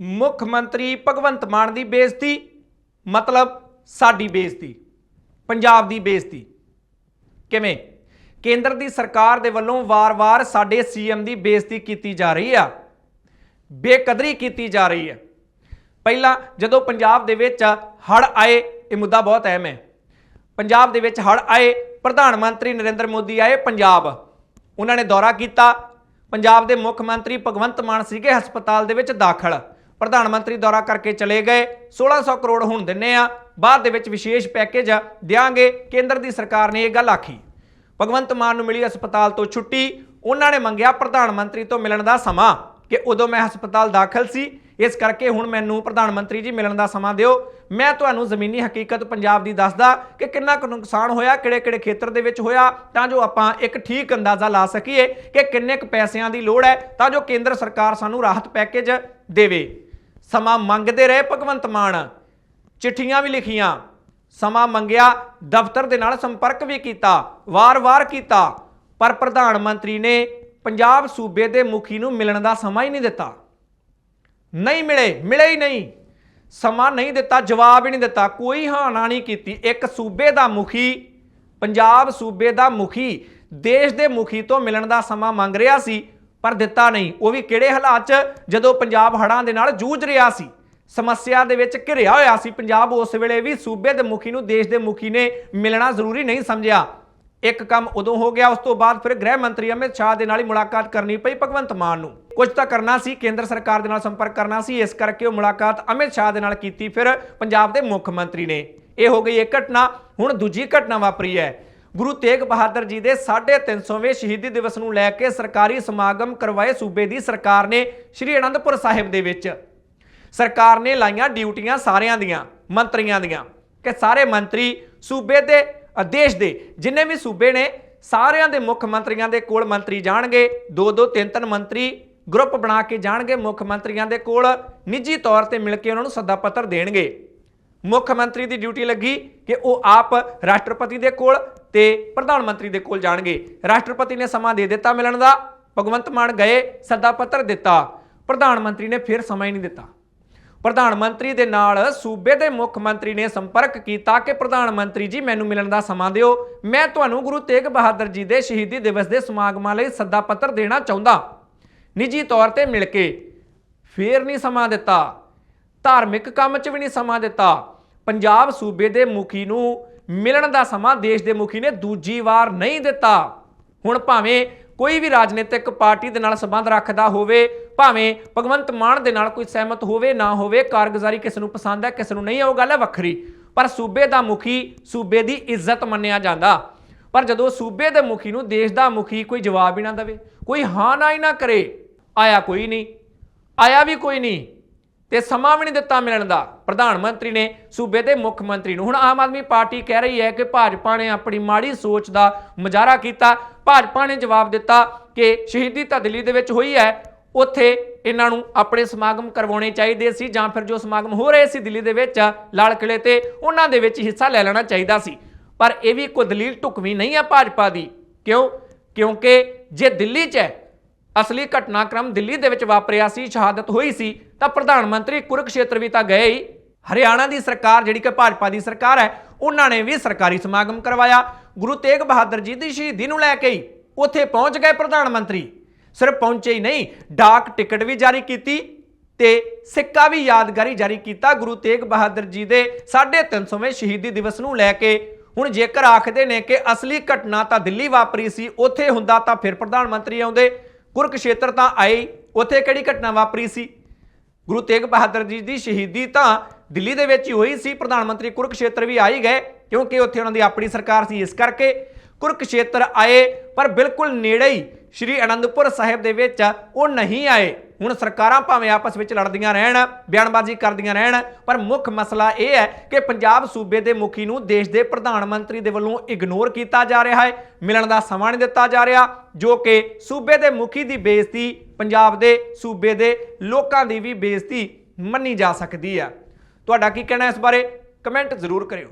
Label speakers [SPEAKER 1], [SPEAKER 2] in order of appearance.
[SPEAKER 1] ਮੁੱਖ ਮੰਤਰੀ ਭਗਵੰਤ ਮਾਨ ਦੀ ਬੇਇੱਜ਼ਤੀ, ਮਤਲਬ ਸਾਡੀ ਬੇਇੱਜ਼ਤੀ, ਪੰਜਾਬ ਦੀ ਬੇਇੱਜ਼ਤੀ। ਕਿਵੇਂ? ਕੇਂਦਰ ਦੀ ਸਰਕਾਰ ਦੇ ਵੱਲੋਂ ਵਾਰ-ਵਾਰ ਸਾਡੇ ਸੀਐਮ ਦੀ ਬੇਇੱਜ਼ਤੀ ਕੀਤੀ ਜਾ ਰਹੀ ਆ। ਬੇਕਦਰੀ ਕੀਤੀ ਜਾ ਰਹੀ ਹੈ ਪਹਿਲਾਂ ਜਦੋਂ ਪੰਜਾਬ ਦੇ ਵਿੱਚ ਹੜ ਆਏ, ਇਹ ਮੁੱਦਾ ਬਹੁਤ ਅਹਿਮ ਹੈ। ਪੰਜਾਬ ਦੇ ਵਿੱਚ ਹੜ ਆਏ, ਪ੍ਰਧਾਨ ਮੰਤਰੀ ਨਰਿੰਦਰ ਮੋਦੀ ਆਏ ਪੰਜਾਬ। ਉਹਨਾਂ ਨੇ ਦੌਰਾ ਕੀਤਾ। ਪੰਜਾਬ ਦੇ ਮੁੱਖ ਮੰਤਰੀ ਭਗਵੰਤ ਮਾਨ ਸੀਗੇ ਹਸਪਤਾਲ ਦੇ ਵਿੱਚ ਦਾਖਲ। ਪ੍ਰਧਾਨ ਮੰਤਰੀ ਦੌਰਾ ਕਰਕੇ ਚਲੇ ਗਏ। 1600 ਕਰੋੜ ਹੁਣ ਦਿੰਨੇ ਆ। ਬਾਅਦ ਦੇ ਵਿੱਚ ਵਿਸ਼ੇਸ਼ ਪੈਕੇਜ ਦਿਆਂਗੇ। ਕੇਂਦਰ ਦੀ ਸਰਕਾਰ ਨੇ ਇਹ ਗੱਲ ਆਖੀ। ਭਗਵੰਤ ਮਾਨ ਨੂੰ ਮਿਲੀ ਹਸਪਤਾਲ ਤੋਂ ਛੁੱਟੀ। ਉਹਨਾਂ ਨੇ ਮੰਗਿਆ ਪ੍ਰਧਾਨ ਮੰਤਰੀ ਤੋਂ ਮਿਲਣ ਦਾ ਸਮਾਂ ਕਿ ਉਦੋਂ ਮੈਂ ਹਸਪਤਾਲ ਦਾਖਲ ਸੀ। ਇਸ ਕਰਕੇ ਹੁਣ ਮੈਨੂੰ ਪ੍ਰਧਾਨ ਮੰਤਰੀ ਜੀ ਮਿਲਣ ਦਾ ਸਮਾਂ ਦਿਓ। ਮੈਂ ਤੁਹਾਨੂੰ ਜ਼ਮੀਨੀ ਹਕੀਕਤ ਪੰਜਾਬ ਦੀ ਦੱਸਦਾ ਕਿ ਕਿੰਨਾ ਕੁ ਨੁਕਸਾਨ ਹੋਇਆ, ਕਿਹੜੇ-ਕਿਹੜੇ ਖੇਤਰ ਦੇ ਵਿੱਚ ਹੋਇਆ, ਤਾਂ ਜੋ ਆਪਾਂ ਇੱਕ ਠੀਕ ਅੰਦਾਜ਼ਾ ਲਾ ਸਕੀਏ ਕਿ ਕਿੰਨੇ ਕੁ ਪੈਸਿਆਂ ਦੀ ਲੋੜ ਹੈ, ਤਾਂ ਜੋ ਕੇਂਦਰ ਸਰਕਾਰ ਸਾਨੂੰ ਰਾਹਤ ਪੈਕੇਜ ਦੇਵੇ। ਸਮਾਂ ਮੰਗਦੇ ਰਹੇ ਭਗਵੰਤ ਮਾਨ। ਚਿੱਠੀਆਂ ਵੀ ਲਿਖੀਆਂ। ਸਮਾਂ ਮੰਗਿਆ, ਦਫ਼ਤਰ ਦੇ ਨਾਲ ਸੰਪਰਕ ਵੀ ਕੀਤਾ, ਵਾਰ-ਵਾਰ ਕੀਤਾ। ਪਰ ਪ੍ਰਧਾਨ ਮੰਤਰੀ ਨੇ ਪੰਜਾਬ ਸੂਬੇ ਦੇ ਮੁਖੀ ਨੂੰ ਮਿਲਣ ਦਾ ਸਮਾਂ ਹੀ ਨਹੀਂ ਦਿੱਤਾ। ਨਹੀਂ ਮਿਲੇ ਮਿਲੇ ਹੀ ਨਹੀਂ। ਸਮਾਂ ਨਹੀਂ ਦਿੱਤਾ, ਜਵਾਬ ਹੀ ਨਹੀਂ ਦਿੱਤਾ। ਕੋਈ ਹਾਨਾ ਨਹੀਂ ਕੀਤੀ। ਇੱਕ ਸੂਬੇ ਦਾ ਮੁਖੀ, ਪੰਜਾਬ ਸੂਬੇ ਦਾ ਮੁਖੀ, ਦੇਸ਼ ਦੇ ਮੁਖੀ ਤੋਂ ਮਿਲਣ ਦਾ ਸਮਾਂ ਮੰਗ ਰਿਹਾ ਸੀ। ਪਰ ਦਿੱਤਾ ਨਹੀਂ। ਉਹ ਵੀ ਕਿਹੜੇ ਹਾਲਾਤ 'ਚ? ਜਦੋਂ ਪੰਜਾਬ ਹੜ੍ਹਾਂ ਦੇ ਨਾਲ ਜੂਝ ਰਿਹਾ ਸੀ, ਸਮੱਸਿਆ ਦੇ ਵਿੱਚ ਘਿਰਿਆ ਹੋਇਆ ਸੀ, ਪੰਜਾਬ ਉਸ ਵੇਲੇ ਵੀ ਸੂਬੇ ਦੇ ਮੁਖੀ ਨੂੰ, ਦੇਸ਼ ਦੇ ਮੁਖੀ ਨੇ ਮਿਲਣਾ ਜ਼ਰੂਰੀ ਨਹੀਂ ਸਮਝਿਆ। ਇੱਕ ਕੰਮ ਉਦੋਂ ਹੋ ਗਿਆ, ਉਸ ਤੋਂ ਬਾਅਦ ਫਿਰ ਗ੍ਰਹਿ ਮੰਤਰੀ ਅਮਿਤ ਸ਼ਾਹ ਦੇ ਨਾਲ ਹੀ ਮੁਲਾਕਾਤ ਕਰਨੀ ਪਈ ਭਗਵੰਤ ਮਾਨ ਨੂੰ। ਕੁਝ ਤਾਂ ਕਰਨਾ ਸੀ, ਕੇਂਦਰ ਸਰਕਾਰ ਦੇ ਨਾਲ ਸੰਪਰਕ ਕਰਨਾ ਸੀ, ਇਸ ਕਰਕੇ ਉਹ ਮੁਲਾਕਾਤ ਅਮਿਤ ਸ਼ਾਹ ਦੇ ਨਾਲ ਕੀਤੀ ਫਿਰ ਪੰਜਾਬ ਦੇ ਮੁੱਖ ਮੰਤਰੀ ਨੇ। ਇਹ ਹੋ ਗਈ ਇੱਕ ਘਟਨਾ, ਹੁਣ ਦੂਜੀ ਘਟਨਾ ਵਾਪਰੀ ਹੈ। ਗੁਰੂ ਤੇਗ ਬਹਾਦਰ ਜੀ ਦੇ 350ਵੇਂ ਸ਼ਹੀਦੀ ਦਿਵਸ ਨੂੰ ਲੈ ਕੇ ਸਰਕਾਰੀ ਸਮਾਗਮ ਕਰਵਾਏ ਸੂਬੇ ਦੀ ਸਰਕਾਰ ਨੇ ਸ੍ਰੀ ਅਨੰਦਪੁਰ ਸਾਹਿਬ ਦੇ ਵਿੱਚ। ਸਰਕਾਰ ਨੇ ਲਾਈਆਂ ਡਿਊਟੀਆਂ ਸਾਰਿਆਂ ਦੀਆਂ, ਮੰਤਰੀਆਂ ਦੀਆਂ ਕਿ ਸਾਰੇ ਮੰਤਰੀ ਸੂਬੇ ਦੇ ਆਦੇਸ਼ ਦੇ ਜਿੰਨੇ ਵੀ ਸੂਬੇ ਨੇ, ਸਾਰਿਆਂ ਦੇ ਮੁੱਖ ਮੰਤਰੀਆਂ ਦੇ ਕੋਲ ਮੰਤਰੀ ਜਾਣਗੇ, ਦੋ ਦੋ ਤਿੰਨ ਤਿੰਨ ਮੰਤਰੀ ਗਰੁੱਪ ਬਣਾ ਕੇ ਜਾਣਗੇ ਮੁੱਖ ਮੰਤਰੀਆਂ ਦੇ ਕੋਲ, ਨਿੱਜੀ ਤੌਰ ਤੇ ਮਿਲ ਕੇ ਉਹਨਾਂ ਨੂੰ ਸੱਦਾ ਪੱਤਰ ਦੇਣਗੇ। ਮੁੱਖ ਮੰਤਰੀ ਦੀ ਡਿਊਟੀ ਲੱਗੀ ਕਿ ਉਹ ਆਪ ਰਾਸ਼ਟਰਪਤੀ ਦੇ ਕੋਲ ਤੇ ਪ੍ਰਧਾਨ ਮੰਤਰੀ ਦੇ ਕੋਲ ਜਾਣਗੇ। ਰਾਸ਼ਟਰਪਤੀ ਨੇ ਸਮਾਂ ਦੇ ਦਿੱਤਾ ਮਿਲਣ ਦਾ, ਭਗਵੰਤ ਮਾਨ ਗਏ, ਸੱਦਾ ਪੱਤਰ ਦਿੱਤਾ। ਪ੍ਰਧਾਨ ਮੰਤਰੀ ਨੇ ਫਿਰ ਸਮਾਂ ਹੀ ਨਹੀਂ ਦਿੱਤਾ। ਪ੍ਰਧਾਨ ਮੰਤਰੀ ਦੇ ਨਾਲ ਸੂਬੇ ਦੇ ਮੁੱਖ ਮੰਤਰੀ ਨੇ ਸੰਪਰਕ ਕੀਤਾ ਕਿ ਪ੍ਰਧਾਨ ਮੰਤਰੀ ਜੀ, ਮੈਨੂੰ ਮਿਲਣ ਦਾ ਸਮਾਂ ਦਿਓ। ਮੈਂ ਤੁਹਾਨੂੰ ਗੁਰੂ ਤੇਗ ਬਹਾਦਰ ਜੀ ਦੇ ਸ਼ਹੀਦੀ ਦਿਵਸ ਦੇ ਸਮਾਗਮਾਂ ਲਈ ਸੱਦਾ ਪੱਤਰ ਦੇਣਾ ਚਾਹੁੰਦਾ। ਨਿੱਜੀ ਤੌਰ ਤੇ ਮਿਲ ਕੇ ਫੇਰ ਨਹੀਂ ਸਮਾਂ ਦਿੱਤਾ। ਧਾਰਮਿਕ ਕੰਮ 'ਚ ਵੀ ਨਹੀਂ ਸਮਾਂ ਦਿੱਤਾ। ਪੰਜਾਬ ਸੂਬੇ ਦੇ ਮੁਖੀ ਨੂੰ ਮਿਲਣ ਦਾ ਸਮਾਂ ਦੇਸ਼ ਦੇ ਮੁਖੀ ਨੇ ਦੂਜੀ ਵਾਰ ਨਹੀਂ ਦਿੱਤਾ। ਹੁਣ ਭਾਵੇਂ ਕੋਈ ਵੀ ਰਾਜਨੀਤਿਕ ਪਾਰਟੀ ਦੇ ਨਾਲ ਸੰਬੰਧ ਰੱਖਦਾ ਹੋਵੇ, ਭਾਵੇਂ ਭਗਵੰਤ ਮਾਨ ਦੇ ਨਾਲ ਕੋਈ ਸਹਿਮਤ ਹੋਵੇ, ਨਾ ਹੋਵੇ, ਕਾਰਗੁਜ਼ਾਰੀ ਕਿਸ ਨੂੰ ਪਸੰਦ ਹੈ, ਕਿਸ ਨੂੰ ਨਹੀਂ, ਉਹ ਗੱਲ ਹੈ ਵੱਖਰੀ। ਪਰ ਸੂਬੇ ਦਾ ਮੁਖੀ ਸੂਬੇ ਦੀ ਇੱਜ਼ਤ ਮੰਨਿਆ ਜਾਂਦਾ। ਪਰ ਜਦੋਂ ਸੂਬੇ ਦੇ ਮੁਖੀ ਨੂੰ ਦੇਸ਼ ਦਾ ਮੁਖੀ ਕੋਈ ਜਵਾਬ ਹੀ ਨਾ ਦੇਵੇ, ਕੋਈ ਹਾਂ ਨਾ ਹੀ ਨਾ ਕਰੇ, ਆਇਆ ਕੋਈ ਨਹੀਂ, ਆਇਆ ਵੀ ਕੋਈ ਨਹੀਂ। ਤੇ ਸਮਾਂ ਵੀ ਨਹੀਂ ਦਿੱਤਾ ਮਿਲਣ ਦਾ। ਪ੍ਰਧਾਨ ਮੰਤਰੀ ਨੇ ਸੂਬੇ ਦੇ ਮੁੱਖ ਮੰਤਰੀ ਨੂੰ। ਹੁਣ ਆਮ ਆਦਮੀ ਪਾਰਟੀ ਕਹਿ ਰਹੀ ਹੈ ਕਿ ਭਾਜਪਾ ਨੇ ਆਪਣੀ ਮਾੜੀ ਸੋਚ ਦਾ ਮੁਜ਼ਾਹਰਾ ਕੀਤਾ। ਭਾਜਪਾ ਨੇ ਜਵਾਬ ਦਿੱਤਾ ਕਿ ਸ਼ਹੀਦੀ ਤਾਂ ਦਿੱਲੀ ਦੇ ਵਿੱਚ ਹੋਈ ਹੈ। ਉੱਥੇ ਇਹਨਾਂ ਨੂੰ ਆਪਣੇ ਸਮਾਗਮ ਕਰਵਾਉਣੇ ਚਾਹੀਦੇ ਸੀ ਜਾਂ ਫਿਰ ਜੋ ਸਮਾਗਮ ਹੋ ਰਹੇ ਸੀ ਦਿੱਲੀ ਦੇ ਵਿੱਚ, ਲਾਲ ਕਿਲੇ ਤੇ, ਉਹਨਾਂ ਦੇ ਵਿੱਚ ਹਿੱਸਾ ਲੈ ਲੈਣਾ ਚਾਹੀਦਾ ਸੀ। ਪਰ ਇਹ ਵੀ ਕੋਈ ਦਲੀਲ ਢੁਕਵੀਂ ਨਹੀਂ ਹੈ ਭਾਜਪਾ ਦੀ। ਕਿਉਂ? ਕਿਉਂਕਿ ਜੇ ਦਿੱਲੀ 'ਚ ਹੈ ਅਸਲੀ ਘਟਨਾਕ੍ਰਮ ਦਿੱਲੀ ਦੇ ਵਿੱਚ ਵਾਪਰਿਆ ਸੀ, ਸ਼ਹਾਦਤ ਹੋਈ ਸੀ, ਤਾਂ ਪ੍ਰਧਾਨ ਮੰਤਰੀ ਕੁਰਕਸ਼ੇਤਰ ਵੀ ਤਾਂ ਗਏ ਹੀ। ਹਰਿਆਣਾ ਦੀ ਸਰਕਾਰ ਜਿਹੜੀ ਕਿ ਭਾਜਪਾ ਦੀ ਸਰਕਾਰ ਹੈ, ਉਹਨਾਂ ਨੇ ਵੀ ਸਰਕਾਰੀ ਸਮਾਗਮ ਕਰਵਾਇਆ। ਗੁਰੂ ਤੇਗ ਬਹਾਦਰ ਜੀ ਦੀ ਸ਼ਹੀਦੀ ਨੂੰ ਲੈ ਕੇ ਹੀ ਉੱਥੇ ਪਹੁੰਚ ਗਏ ਪ੍ਰਧਾਨ ਮੰਤਰੀ। ਸਿਰਫ ਪਹੁੰਚੇ ਹੀ ਨਹੀਂ, ਡਾਕ ਟਿਕਟ ਵੀ ਜਾਰੀ ਕੀਤੀ ਤੇ ਸਿੱਕਾ ਵੀ ਯਾਦਗਾਰੀ ਜਾਰੀ ਕੀਤਾ ਗੁਰੂ ਤੇਗ ਬਹਾਦਰ ਜੀ ਦੇ 350ਵੇਂ ਸ਼ਹੀਦੀ ਦਿਵਸ ਨੂੰ ਲੈ ਕੇ। ਹੁਣ ਜੇਕਰ ਆਖਦੇ ਨੇ ਕਿ ਅਸਲੀ ਘਟਨਾ ਤਾਂ ਦਿੱਲੀ ਵਾਪਰੀ ਸੀ, ਉੱਥੇ ਹੁੰਦਾ ਤਾਂ ਫਿਰ ਪ੍ਰਧਾਨ ਮੰਤਰੀ ਆਉਂਦੇ। ਕੁਰਕਸ਼ੇਤਰ ਤਾਂ ਆਏ ਉੱਥੇ ਕਿਹੜੀ ਘਟਨਾ ਵਾਪਰੀ ਸੀ? ਗੁਰੂ ਤੇਗ ਬਹਾਦਰ ਜੀ ਦੀ ਸ਼ਹੀਦੀ ਤਾਂ ਦਿੱਲੀ ਦੇ ਵਿੱਚ ਹੀ ਹੋਈ ਸੀ, ਪ੍ਰਧਾਨ ਮੰਤਰੀ ਕੁਰਕਸ਼ੇਤਰ ਵੀ ਆਈ ਗਏ, ਕਿਉਂਕਿ ਉੱਥੇ ਉਹਨਾਂ ਦੀ ਆਪਣੀ ਸਰਕਾਰ ਸੀ, ਇਸ ਕਰਕੇ ਕੁਰਕਸ਼ੇਤਰ ਆਏ, ਪਰ ਬਿਲਕੁਲ ਨੇੜੇ ਹੀ ਸ਼੍ਰੀ ਅਨੰਦਪੁਰ ਸਾਹਿਬ ਦੇ ਵਿੱਚ ਉਹ ਨਹੀਂ ਆਏ। ਹੁਣ ਸਰਕਾਰਾਂ ਭਾਵੇਂ ਆਪਸ ਵਿੱਚ ਲੜਦੀਆਂ ਰਹਿਣ, ਬਿਆਨਬਾਜ਼ੀ ਕਰਦੀਆਂ ਰਹਿਣ, ਪਰ ਮੁੱਖ ਮਸਲਾ ਇਹ ਹੈ ਕਿ ਪੰਜਾਬ ਸੂਬੇ ਦੇ ਮੁਖੀ ਨੂੰ ਦੇਸ਼ ਦੇ ਪ੍ਰਧਾਨ ਮੰਤਰੀ ਦੇ ਵੱਲੋਂ ਇਗਨੋਰ ਕੀਤਾ ਜਾ ਰਿਹਾ ਹੈ, ਮਿਲਣ ਦਾ ਸਮਾਂ ਨਹੀਂ ਦਿੱਤਾ ਜਾ ਰਿਹਾ, ਜੋ ਕਿ ਸੂਬੇ ਦੇ ਮੁਖੀ ਦੀ ਬੇਇੱਜ਼ਤੀ ਪੰਜਾਬ ਦੇ ਸੂਬੇ ਦੇ ਲੋਕਾਂ ਦੀ ਵੀ ਬੇਇੱਜ਼ਤੀ ਮੰਨੀ ਜਾ ਸਕਦੀ ਹੈ ਤੁਹਾਡਾ ਕੀ ਕਹਿਣਾ ਇਸ ਬਾਰੇ? ਕਮੈਂਟ ਜ਼ਰੂਰ ਕਰਿਓ।